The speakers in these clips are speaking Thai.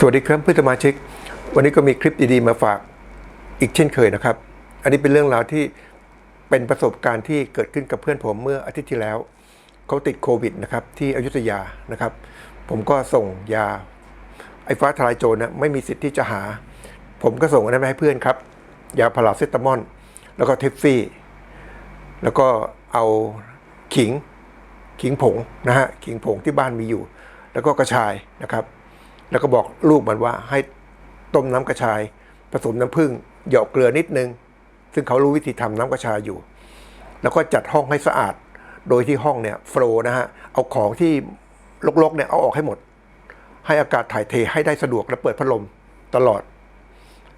สวัสดีครับเพื่อนสมาชิก วันนี้ก็มีคลิปดีๆมาฝากอีกเช่นเคยนะครับ อันนี้เป็นเรื่องราวที่เป็นประสบการณ์ที่เกิดขึ้นกับเพื่อนผมเมื่ออาทิตย์ที่แล้ว เขาติดโควิดนะครับที่อยุธยานะครับ ผมก็ส่งยาไอ้ฟ้าทลายโจรนะไม่มีสิทธิ์ที่จะหา ผมก็ส่งอันนั้นไปให้เพื่อนครับ ยาพาราเซตามอลแล้วก็เทฟฟี่ แล้วก็เอาขิงขิงผงนะฮะขิงผงที่บ้านมีอยู่ แล้วก็กระชายนะครับ แล้วก็บอกลูกมันว่าให้ต้มน้ำกระชาย ผสมน้ำผึ้งหยอกเกลือนิดนึง ซึ่งเขารู้วิธีทำน้ำกระชายอยู่ แล้วก็จัดห้องให้สะอาด โดยที่ห้องเนี่ยโฟล์นะฮะเอาของที่รกๆเนี่ยเอาออกให้หมด ให้อากาศถ่ายเทให้ได้สะดวกและเปิดพัดลมตลอด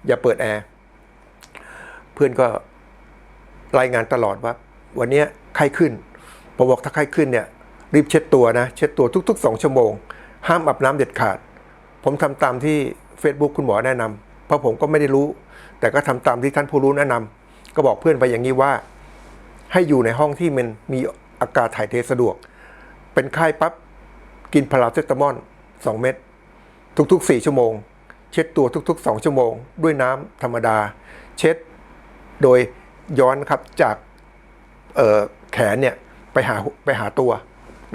อย่าเปิดแอร์เพื่อนก็รายงานตลอดว่า วันนี้ไข้ขึ้นผมบอกถ้าไข้ขึ้นเนี่ยรีบเช็ดตัวนะ เช็ดตัวทุกๆ2ชั่วโมง ห้ามอาบน้ำเด็ดขาด ผมทำตามที่ Facebook คุณหมอแนะนำเพราะผมก็ไม่ได้รู้ แต่ก็ทำตามที่ท่านผู้รู้แนะนำก็บอกเพื่อนไปอย่างนี้ว่า ให้อยู่ในห้องที่มันมีอากาศถ่ายเทสะดวก เป็นไข้ปั๊บกินพาราเซตามอล2 เม็ดทุกๆ 4 ชั่วโมง เช็ดตัวทุก ๆ 2 ชั่วโมง ด้วยน้ำธรรมดา เช็ดโดยย้อนครับจากแขนเนี่ยไปหาไปหาตัว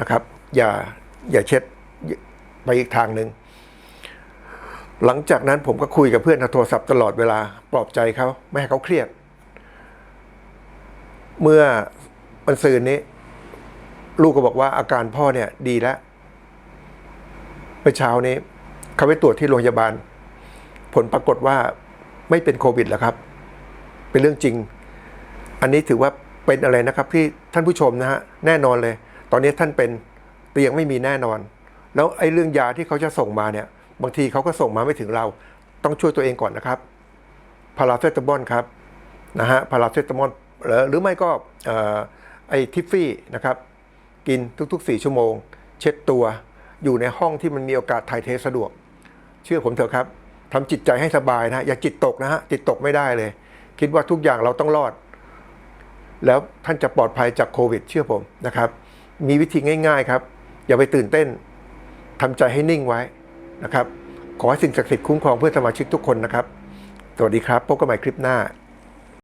นะครับ อย่าอย่าเช็ดไปอีกทางหนึ่ง หลังจากนั้นผมก็คุยกับเพื่อนทางโทรศัพท์ตลอดเวลาปลอบใจเขาไม่ให้เขาเครียด เมื่อวันซืนนี้ ลูกก็บอกว่าอาการพ่อเนี่ยดีแล้วเมื่อเช้านี้เขาไปตรวจที่โรงพยาบาล ผลปรากฏว่าไม่เป็นโควิดแล้วครับ เป็นเรื่องจริง อันนี้ถือว่าเป็นอะไรนะครับที่ท่านผู้ชมนะฮะแน่นอนเลย ตอนนี้ท่านเป็นเตียงไม่มีแน่นอน แล้วไอ้เรื่องยาที่เขาจะส่งมาเนี่ย บางทีเขาก็ส่งมาไม่ถึงเรา ต้องช่วยตัวเองก่อนนะครับ พาราเซตามอลครับนะฮะพาราเซตามอลหรือหรือไม่ก็ไอทิฟฟี่นะครับกินทุกๆ 4 ชั่วโมง เช็ดตัวอยู่ในห้องที่มันมีโอกาสถ่ายเทสะดวก เชื่อผมเถอะครับทำจิตใจให้สบายนะฮะอย่าจิตตกนะฮะจิตตกไม่ได้เลย คิดว่าทุกอย่างเราต้องรอด แล้วท่านจะปลอดภัยจากโควิด เชื่อผมนะครับ มีวิธีง่าย ๆครับ อย่าไปตื่นเต้นทำใจให้นิ่งไว้ นะครับ ขอให้สิ่งศักดิ์สิทธิ์คุ้มครองเพื่อนสมาชิกทุกคนนะครับ สวัสดีครับ พบกันใหม่คลิปหน้า